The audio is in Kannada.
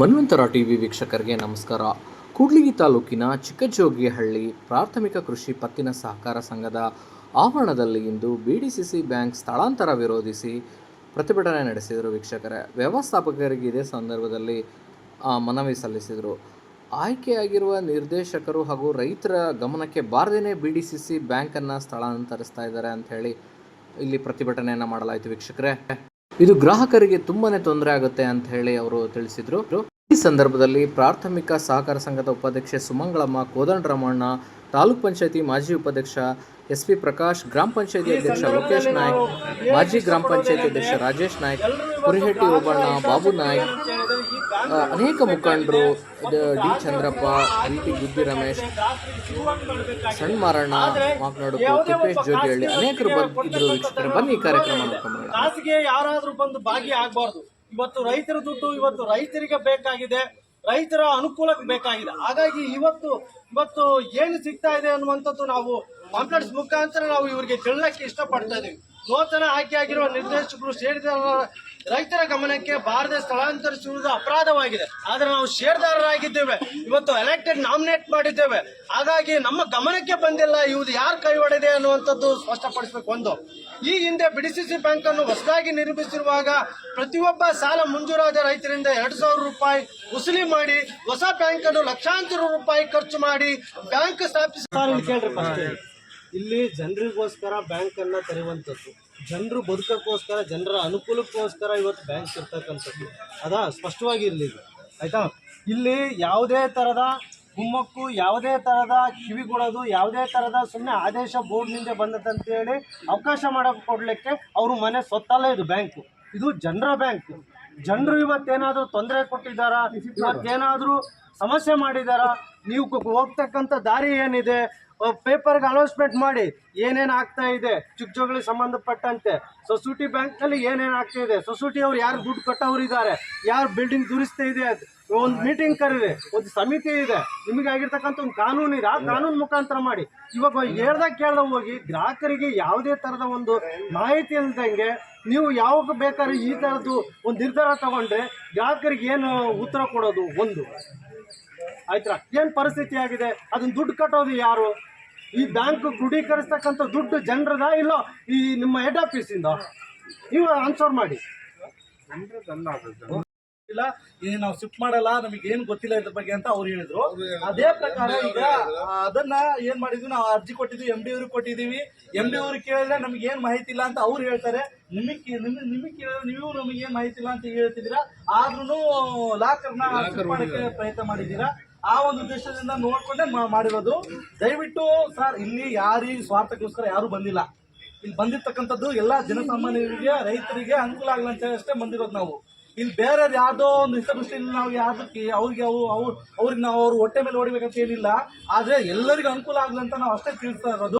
ಮನ್ವಂತರ ಟಿವಿ ವೀಕ್ಷಕರಿಗೆ ನಮಸ್ಕಾರ. ಕೂಡ್ಲಿಗಿ ತಾಲೂಕಿನ ಚಿಕ್ಕಜೋಗಿಹಳ್ಳಿ ಪ್ರಾಥಮಿಕ ಕೃಷಿ ಪತ್ತಿನ ಸಹಕಾರ ಸಂಘದ ಆವರಣದಲ್ಲಿ ಇಂದು ಬಿಡಿಸಿಸಿ ಬ್ಯಾಂಕ್ ಸ್ಥಳಾಂತರ ವಿರೋಧಿಸಿ ಪ್ರತಿಭಟನೆ ನಡೆಸಿದರು ವೀಕ್ಷಕರೇ. ವ್ಯವಸ್ಥಾಪಕರಿಗೆ ಇದೇ ಸಂದರ್ಭದಲ್ಲಿ ಮನವಿ ಸಲ್ಲಿಸಿದರು. ಆಯ್ಕೆಯಾಗಿರುವ ನಿರ್ದೇಶಕರು ಹಾಗೂ ರೈತರ ಗಮನಕ್ಕೆ ಬಾರದೇನೆ ಬಿ ಡಿ ಸಿ ಸಿ ಬ್ಯಾಂಕನ್ನು ಸ್ಥಳಾಂತರಿಸ್ತಾ ಇದ್ದಾರೆ ಅಂತ ಹೇಳಿ ಇಲ್ಲಿ ಪ್ರತಿಭಟನೆಯನ್ನು ಮಾಡಲಾಯಿತು ವೀಕ್ಷಕರೇ. ಇದು ಗ್ರಾಹಕರಿಗೆ ತುಂಬಾ ತೊಂದರೆ ಆಗುತ್ತೆ ಅಂತ ಹೇಳಿ ಅವರು ತಿಳಿಸಿದ್ರು. ಈ ಸಂದರ್ಭದಲ್ಲಿ ಪ್ರಾಥಮಿಕ ಸಹಕಾರ ಸಂಘದ ಉಪಾಧ್ಯಕ್ಷೆ ಸುಮಂಗಳಮ್ಮ ಕೋದಂಡರಾಮಣ್ಣ ತಾಲೂಕ್ ಪಂಚಾಯತಿ ಮಾಜಿ ಉಪಾಧ್ಯಕ್ಷ ಎಸ್ ಪಿ ಪ್ರಕಾಶ್, ಗ್ರಾಮ ಪಂಚಾಯತಿ ಅಧ್ಯಕ್ಷ ಲೋಕೇಶ್ ನಾಯ್ಕ್, ಮಾಜಿ ಗ್ರಾಮ ಪಂಚಾಯತಿ ಅಧ್ಯಕ್ಷ ರಾಜೇಶ್ ನಾಯ್ಕ್, ಕುರಿಹಟ್ಟಿ ಓಬಣ್ಣ ಬಾಬು ನಾಯ್ಕ್ ಅನೇಕ ಮುಖಂಡರು ಡಿ ಚಂದ್ರಪ್ಪ ಎಲ್ ಟಿ ಗುದ್ದಿ ರಮೇಶ್ ಸಣ್ಣ ಮಾರಣ್ಣ ಮಾತನಾಡು ತಿಪ್ಪೇಶ್ ಜೋಗಿಹಳ್ಳಿ, ಅನೇಕರು ವೀಕ್ಷಕರೇ. ಬನ್ನಿ ಈ ಕಾರ್ಯಕ್ರಮ ನೋಡ್ಕೊಂಡು ಯಾರಾದ್ರೂ ಬಂದು ಭಾಗಿ ಆಗ್ಬಾರ್ದು. ಇವತ್ತು ರೈತರ ದುಡ್ಡು ಇವತ್ತು ರೈತರಿಗೆ ಬೇಕಾಗಿದೆ, ರೈತರ ಅನುಕೂಲಕ್ಕೆ ಬೇಕಾಗಿದೆ. ಹಾಗಾಗಿ ಇವತ್ತು ಇವತ್ತು ಏನು ಸಿಗ್ತಾ ಇದೆ ಅನ್ನುವಂಥದ್ದು ನಾವು ಕಾಂಪ್ಲೆಕ್ಸ್ ಮುಖಾಂತರ ನಾವು ಇವರಿಗೆ ತಿಳಕ್ಕೆ ಇಷ್ಟಪಡ್ತಾ ಇದೀವಿ. ನೂತನ ಆಯ್ಕೆಯಾಗಿರುವ ನಿರ್ದೇಶಕರು ಸೇರಿದ ರೈತರ ಗಮನಕ್ಕೆ ಬಾರದೆ ಸ್ಥಳಾಂತರಿಸುವುದು ಅಪರಾಧವಾಗಿದೆ. ಆದರೆ ನಾವು ಷೇರ್ದಾರರಾಗಿದ್ದೇವೆ. ಇವತ್ತು ಎಲೆಕ್ಟೆಡ್ ನಾಮಿನೇಟ್ ಮಾಡಿದ್ದೇವೆ. ಹಾಗಾಗಿ ನಮ್ಮ ಗಮನಕ್ಕೆ ಬಂದಿಲ್ಲ, ಇವ್ರು ಯಾರು ಕೈ ಹೊಡೆದೆ ಅನ್ನುವಂಥದ್ದು ಸ್ಪಷ್ಟಪಡಿಸಬೇಕು ಒಂದು. ಈ ಹಿಂದೆ ಬಿಡಿಸಿಸಿ ಬ್ಯಾಂಕ್ ಅನ್ನು ಹೊಸದಾಗಿ ನಿರ್ಮಿಸಿರುವಾಗ ಪ್ರತಿಯೊಬ್ಬ ಸಾಲ ಮಂಜೂರಾದ ರೈತರಿಂದ ಎರಡು ಸಾವಿರ ರೂಪಾಯಿ ವಸೂಲಿ ಮಾಡಿ ಹೊಸ ಬ್ಯಾಂಕ್ ಅನ್ನು ಲಕ್ಷಾಂತರ ರೂಪಾಯಿ ಖರ್ಚು ಮಾಡಿ ಬ್ಯಾಂಕ್ ಸ್ಥಾಪಿಸಿ. ಇಲ್ಲಿ ಜನರಿಗೋಸ್ಕರ ಬ್ಯಾಂಕ್ ಅನ್ನ ತೆರೆಯುವಂಥದ್ದು. ಜನರು ಬದುಕಕ್ಕೋಸ್ಕರ, ಜನರ ಅನುಕೂಲಕ್ಕೋಸ್ಕರ ಇವತ್ತು ಬ್ಯಾಂಕ್ ಇರ್ತಕ್ಕಂಥದ್ದು. ಅದ ಸ್ಪಷ್ಟವಾಗಿ ಇರಲಿ ಆಯ್ತಾ? ಇಲ್ಲಿ ಯಾವುದೇ ತರದ ಕುಮ್ಮಕ್ಕು ಯಾವುದೇ ತರದ ಕಿವಿಗೊಡೋದು ಯಾವುದೇ ತರದ ಸುಮ್ಮನೆ ಆದೇಶ ಬೋರ್ಡ್ನಿಂದ ಬಂದದಂತ ಹೇಳಿ ಅವಕಾಶ ಮಾಡೋಕೆ ಕೊಡಲಿಕ್ಕೆ ಅವರು ಮನೆ ಸೊತ್ತಲ್ಲ ಇದು ಬ್ಯಾಂಕು. ಇದು ಜನರ ಬ್ಯಾಂಕ್. ಜನರು ಇವತ್ತೇನಾದರೂ ತೊಂದರೆ ಕೊಟ್ಟಿದ್ದಾರ, ಇವತ್ತೇನಾದರೂ ಸಮಸ್ಯೆ ಮಾಡಿದಾರ ನೀವು ಹೋಗ್ತಕ್ಕಂಥ ದಾರಿ ಏನಿದೆ ಪೇಪರ್ಗೆ ಅನೌನ್ಸ್ಮೆಂಟ್ ಮಾಡಿ ಏನೇನು ಆಗ್ತಾ ಇದೆ ಚುಕ್ಜೋಗಳಿಗೆ ಸಂಬಂಧಪಟ್ಟಂತೆ. ಸೊಸೈಟಿ ಬ್ಯಾಂಕ್ನಲ್ಲಿ ಏನೇನು ಆಗ್ತಾ ಇದೆ ಸೊಸೈಟಿ ಅವ್ರು ಯಾರು ದುಡ್ಡು ಕಟ್ಟೋರು ಇದ್ದಾರೆ ಯಾರು ಬಿಲ್ಡಿಂಗ್ ದುರಿಸ್ತಾ ಇದೆ ಒಂದು ಮೀಟಿಂಗ್ ಕರೀರಿ, ಒಂದು ಸಮಿತಿ ಇದೆ. ನಿಮಗಾಗಿರ್ತಕ್ಕಂಥ ಒಂದು ಕಾನೂನು ಇದೆ, ಆ ಕಾನೂನು ಮುಖಾಂತರ ಮಾಡಿ. ಇವಾಗ ಹೇಳ್ದಾಗ ಕೇಳ್ದಾಗ ಹೋಗಿ, ಗ್ರಾಹಕರಿಗೆ ಯಾವುದೇ ಥರದ ಒಂದು ಮಾಹಿತಿ ಇಲ್ದಂಗೆ ನೀವು ಯಾವಾಗ ಬೇಕಾದ್ರೆ ಈ ಥರದ್ದು ಒಂದು ನಿರ್ಧಾರ ತಗೊಂಡ್ರೆ ಗ್ರಾಹಕರಿಗೆ ಏನು ಉತ್ತರ ಕೊಡೋದು? ಒಂದು. ಆಯ್ತಾ? ಏನು ಪರಿಸ್ಥಿತಿ ಆಗಿದೆ? ಅದನ್ನ ದುಡ್ಡು ಕಟ್ಟೋದು ಯಾರು? ಈ ಬ್ಯಾಂಕ್ ಕ್ರೋಢೀಕರಿಸ್ತಕ್ಕಂಥ ದುಡ್ಡು ಜನರದ ಇಲ್ಲ? ಈ ನಿಮ್ಮ ಹೆಡ್ ಆಫೀಸಿಂದ? ನೀವು ಆನ್ಸರ್ ಮಾಡಿ. ಇಲ್ಲ ಈಗ ನಾವು ಶಿಫ್ಟ್ ಮಾಡಲ್ಲ, ನಮಗೆ ಏನು ಗೊತ್ತಿಲ್ಲ ಇದ್ರ ಬಗ್ಗೆ ಅಂತ ಅವ್ರು ಹೇಳಿದ್ರು. ಅದೇ ಪ್ರಕಾರ ಈಗ ಅದನ್ನ ಏನ್ ಮಾಡಿದ್ವಿ, ನಾವು ಅರ್ಜಿ ಕೊಟ್ಟಿದ್ವಿ ಎಂ ಡಿ ಅವ್ರಿಗೆ ಕೊಟ್ಟಿದೀವಿ ಎಂ ಡಿ ಅವ್ರಿಗೆ ಕೇಳಿದ್ರೆ ನಮ್ಗೆ ಏನ್ ಮಾಹಿತಿ ಇಲ್ಲ ಅಂತ ಅವ್ರು ಹೇಳ್ತಾರೆ. ನಿಮಗೆ ನಿಮಗೆ ನಿಮಗೆ ಕೇಳಿದ್ರೆ ನೀವು ನಮಗೆ ಮಾಹಿತಿ ಇಲ್ಲ ಅಂತ ಹೇಳ್ತಿದ್ದೀರಾ? ಆದ್ರೂ ಲಾಕರ್ನ ನ ಮಾಡಕ್ಕೆ ಪ್ರಯತ್ನ ಮಾಡಿದ್ದೀರಾ? ಆ ಒಂದು ಉದ್ದೇಶದಿಂದ ನೋಡ್ಕೊಂಡೆ ಮಾಡಿರೋದು. ದಯವಿಟ್ಟು ಸರ್ ಇಲ್ಲಿ ಯಾರಿ ಸ್ವಾರ್ಥಕ್ಕೋಸ್ಕರ ಯಾರು ಬಂದಿಲ್ಲ. ಇಲ್ಲಿ ಬಂದಿರ್ತಕ್ಕಂಥದ್ದು ಎಲ್ಲಾ ಜನಸಾಮಾನ್ಯರಿಗೆ ರೈತರಿಗೆ ಅನುಕೂಲ ಆಗಲ್ಲ ಅಂತ ಅಷ್ಟೇ ಬಂದಿರೋದು ನಾವು. ಇಲ್ಲಿ ಬೇರೆ ಯಾವುದೋ ಒಂದು ಹಿತದೃಷ್ಟಿಯಲ್ಲಿ ನಾವು ಯಾವ್ದಕ್ಕೆ ಅವ್ರಿಗೆ ಅವು ಅವ್ರು ಅವ್ರಿಗೆ ನಾವು ಅವ್ರ ಹೊಟ್ಟೆ ಮೇಲೆ ಹೊಡಿಬೇಕಂತ ಏನಿಲ್ಲ. ಆದ್ರೆ ಎಲ್ಲರಿಗೂ ಅನುಕೂಲ ಆಗ್ಲಿ ಅಂತ ನಾವು ಅಷ್ಟೇ ತಿಳಿಸ್ತಾ ಇರೋದು.